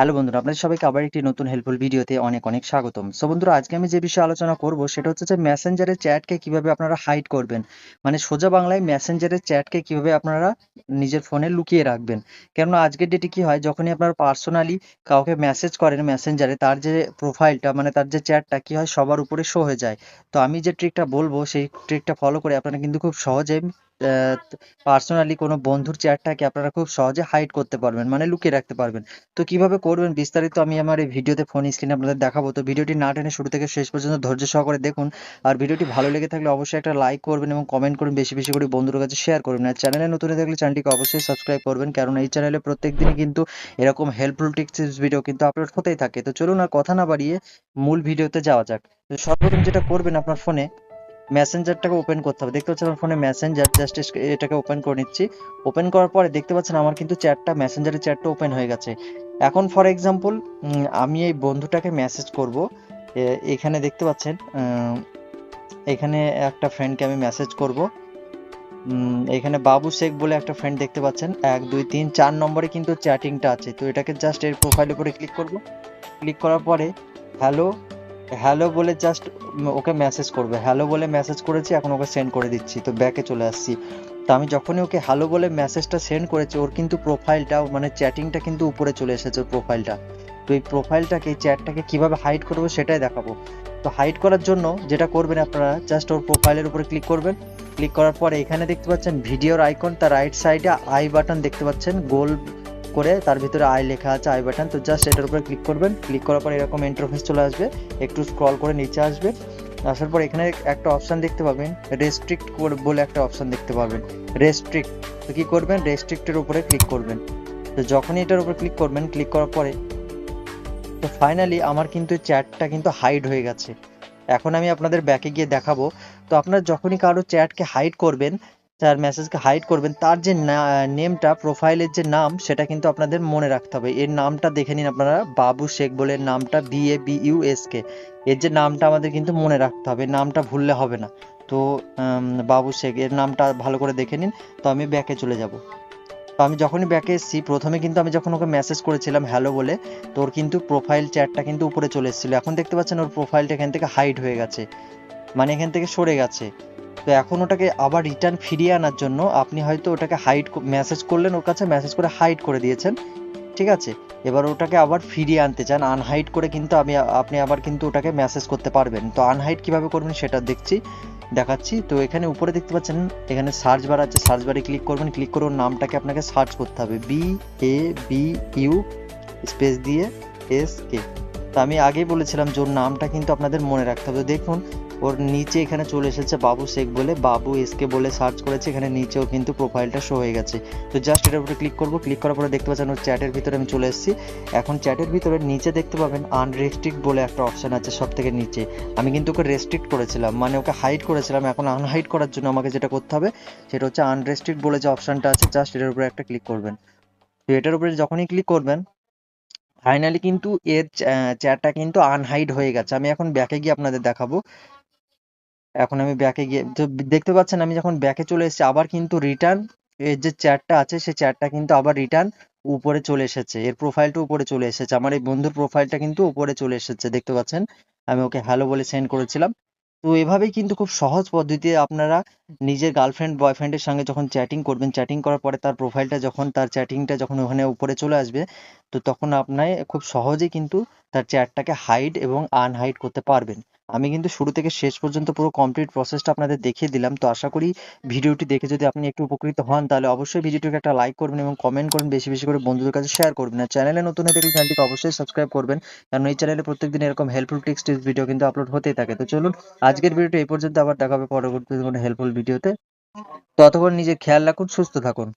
Hello বন্ধুরা, আপনাদের সবাইকে আবার একটি নতুন হেল্পফুল ভিডিওতে অনেক অনেক স্বাগতম। সো বন্ধুরা, আজকে আমি যে বিষয়ে আলোচনা করব, সেটা হচ্ছে যে মেসেঞ্জারের চ্যাটকে কীভাবে আপনারা হাইড করবেন। মানে সোজা বাংলায় মেসেঞ্জারের চ্যাটকে কীভাবে আপনারা নিজের ফোনে লুকিয়ে রাখবেন। কেননা আজকের ডেটে কি হয়, যখনই আপনারা পার্সোনালি কাউকে মেসেজ করেন মেসেঞ্জারে তার যে প্রোফাইলটা মানে তার যে চ্যাটটা কি হয়, সবার উপরে শো হয়ে যায়। তো আমি যে ট্রিকটা বলব, সেই ট্রিকটা ফলো করে আপনারা কিন্তু খুব সহজে পার্সোনালি কোনো বন্ধুর চ্যাটটাকে আপনারা খুব সহজে হাইড করতে পারবেন মানে লুকিয়ে রাখতে পারবেন। তো কীভাবে করবেন? বিস্তারিত আমি আমার এই ভিডিওতে ফোন স্ক্রিনে আপনাদের দেখাবো। তো ভিডিওটি না টেনে শুরু থেকে শেষ পর্যন্ত ধৈর্য সহকারে দেখুন। আর ভিডিওটি ভালো লেগে থাকলে অবশ্যই একটা লাইক করবেন এবং কমেন্ট করুন, বেশি বেশি করে বন্ধুর কাছে শেয়ার করবেন। আর চ্যানেলে নতুন থাকলে চ্যানেলটিকে অবশ্যই সাবস্ক্রাইব করবেন কারণ এই চ্যানেলে প্রত্যেক দিনই কিন্তু এরকম হেল্পফুল টিপস ভিডিও কিন্তু আপলোড হতেই থাকে। তো চলুন আর কথা না বাড়িয়ে মূল ভিডিওতে যাওয়া যাক। তো সর্বপ্রথম যেটা করবেন আপনার ফোনে মেসেঞ্জারটাকে ওপেন করতে হবে। দেখতে পাচ্ছেন আমার ফোনে মেসেঞ্জার জাস্ট এটাকে ওপেন করে নিচ্ছি। ওপেন করার পরে দেখতে পাচ্ছেন আমার কিন্তু চ্যাটটা মেসেঞ্জারের চ্যাটটা ওপেন হয়ে গেছে। এখন ফর এক্সাম্পল আমি এই বন্ধুটাকে মেসেজ করব। এখানে দেখতে পাচ্ছেন এখানে একটা ফ্রেন্ডকে আমি মেসেজ করব। এখানে বাবু শেখ বলে একটা ফ্রেন্ড দেখতে পাচ্ছেন। এক, দুই, তিন, চার নম্বরে কিন্তু চ্যাটিংটা আছে। তো এটাকে জাস্ট এর প্রোফাইলের উপরে ক্লিক করব। ক্লিক করার পরে হ্যালো হ্যালো বলে জাস্ট ওকে মেসেজ করবে। হ্যালো বলে মেসেজ করেছি, এখন ওকে সেন্ড করে দিচ্ছি। তো ব্যাকে চলে আসছি। তো আমি যখনই ওকে হ্যালো বলে মেসেজটা সেন্ড করেছি, ওর কিন্তু প্রোফাইলটা মানে চ্যাটিংটা কিন্তু উপরে চলে এসেছে ওর প্রোফাইলটা তো এই প্রোফাইলটাকে এই চ্যাটটাকে কীভাবে হাইড করব সেটাই দেখাবো। তো হাইড করার জন্য যেটা করবেন আপনারা জাস্ট ওর প্রোফাইলের উপরে ক্লিক করবেন। ক্লিক করার পরে এখানে দেখতে পাচ্ছেন ভিডিওর আইকন তার রাইট সাইডে আই বাটন দেখতে পাচ্ছেন গোল করে তার ভিতরে আই লেখা আছে, আই বাটন তো জাস্ট এটার উপরে ক্লিক করবেন। ক্লিক করার পর এরকম ইন্টারফেস চলে আসবে। একটু স্ক্রল করে নিচে আসবে। আসার পর এখানে একটা অপশন দেখতে পাবেন। রেস্ট্রিক্ট বলে একটা অপশন দেখতে পাবেন। রেস্ট্রিক্ট তো কী করবেন? রেস্ট্রিক্টের উপরে ক্লিক করবেন। তো যখনই এটার উপর ক্লিক করবেন ক্লিক করার পরে তো ফাইনালি আমার কিন্তু চ্যাটটা কিন্তু হাইড হয়ে গেছে। এখন আমি আপনাদের ব্যাকে গিয়ে দেখাবো। তো আপনারা যখনই কারও চ্যাটকে হাইড করবেন তার মেসেজকে হাইড করবেন, তার যে নেমটা প্রোফাইলের যে নাম, সেটা কিন্তু আপনাদের মনে রাখতে হবে। এর নামটা দেখে নিন আপনারা, বাবু শেখ বলে নামটা B A B U S K এর যে নামটা আমাদের কিন্তু মনে রাখতে হবে, নামটা ভুললে হবে না। তো বাবু শেখ, এর নামটা ভালো করে দেখে নিন, তো আমি ব্যাকে চলে যাব। তো আমি যখনই ব্যাকে এসেছি, প্রথমে কিন্তু আমি যখন ওকে মেসেজ করেছিলাম হ্যালো বলে, তো ওর কিন্তু প্রোফাইল চ্যাটটা কিন্তু উপরে চলে এসেছিল। এখন দেখতে পাচ্ছেন ওর প্রোফাইলটা এখান থেকে হাইড হয়ে গেছে। মানে এখান থেকে সরে গেছে। তো এখন ওটাকে আবার রিটার্ন ফিরিয়ে আনার জন্য আপনি হয়তো ওটাকে হাইড মেসেজ করলেন ওর কাছে মেসেজ করে হাইড করে দিয়েছেন, ঠিক আছে? এবার ওটাকে আবার ফিরিয়ে আনতে চান আনহাইড করে কিন্তু আমি, আপনি আবার কিন্তু ওটাকে মেসেজ করতে পারবেন। তো আনহাইড কীভাবে করবেন সেটা দেখছি, দেখাচ্ছি। তো এখানে উপরে দেখতে পাচ্ছেন, এখানে সার্চ বার আছে সার্চ বারে ক্লিক করবেন ক্লিক করে ওর নামটাকে আপনাকে সার্চ করতে হবে। B A B U space দিয়ে এস কে তো আমি আগেই বলেছিলাম যে ওর নামটা কিন্তু আপনাদের মনে রাখতে হবে। দেখুন, ওর নিচে এখানে চলে এসেছে বাবু শেখ বলে, বাবু এসকে বলে সার্চ করেছে, এখানে নিচেও কিন্তু প্রোফাইলটা শো হয়ে গেছে। তো জাস্ট এটার উপরে ক্লিক করব ক্লিক করার পরে দেখতে পাচ্ছেন ওর চ্যাটের ভিতরে আমি চলে এসেছি। এখন চ্যাটের ভিতরে নিচে দেখতে পাবেন আনরেস্ট্রিক্ট বলে একটা অপশন আছে সব থেকে নিচে। আমি কিন্তু ওকে রেস্ট্রিক্ট করেছিলাম মানে ওকে হাইড করেছিলাম, এখন আনহাইড করার জন্য আমাকে যেটা করতে হবে, সেটা হচ্ছে আনরেস্ট্রিক্ট বলে যে অপশনটা আছে জাস্ট এটার উপরে একটা ক্লিক করবেন। তো এটার উপরে যখনই ক্লিক করবেন ফাইনালি কিন্তু এর চেয়ারটা কিন্তু আনহাইড হয়ে গেছে। আমি এখন ব্যাকে গিয়ে আপনাদের দেখাবো। এখন আমি ব্যাকে গিয়ে, তো দেখতে পাচ্ছেন আমি যখন ব্যাকে চলে এসেছি, আবার কিন্তু রিটার্ন এর যে চেয়ারটা আছে, সেই চেয়ারটা কিন্তু আবার রিটার্ন উপরে চলে এসেছে। এর প্রোফাইলটা উপরে চলে এসেছে। আমার এই বন্ধুর প্রোফাইলটা কিন্তু উপরে চলে এসেছে। দেখতে পাচ্ছেন? আমি ওকে হ্যালো বলে সেন্ড করেছিলাম। তো এভাবেই কিন্তু খুব সহজ পদ্ধতিতে আপনারা নিজের গার্লফ্রেন্ড বয়ফ্রেন্ডের সঙ্গে যখন চ্যাটিং করবেন চ্যাটিং করার পরে তার প্রোফাইলটা যখন, তার চ্যাটিংটা যখন ওখানে উপরে চলে আসবে, তো তখন আপনার খুব সহজেই কিন্তু তার চ্যাটটাকে হাইড এবং আনহাইড করতে পারবেন। আমি কিন্তু শুরু থেকে শেষ পর্যন্ত পুরো কমপ্লিট প্রসেসটা আপনাদের দেখিয়ে দিলাম। তো আশা করি ভিডিওটি দেখে যদি আপনি একটু উপকৃত হন, তাহলে অবশ্যই ভিডিওটিকে একটা লাইক করবেন এবং কমেন্ট করবেন। বেশি বেশি করে বন্ধুদের কাছে শেয়ার করবেন। আর চ্যানেলে নতুন হয়ে থাকলে চ্যানেলটিকে অবশ্যই সাবস্ক্রাইব করবেন। কারণ এই চ্যানেলে প্রত্যেকদিন এরকম হেল্পফুল টিপস টিপস ভিডিও কিন্তু আপলোড হতেই থাকে। তো চলুন, আজকের ভিডিওটি এই পর্যন্ত। আবার দেখা হবে পরবর্তী কোনো হেল্পফুল ভিডিওতে ততক্ষণ নিজের খেয়াল রাখুন, সুস্থ থাকুন।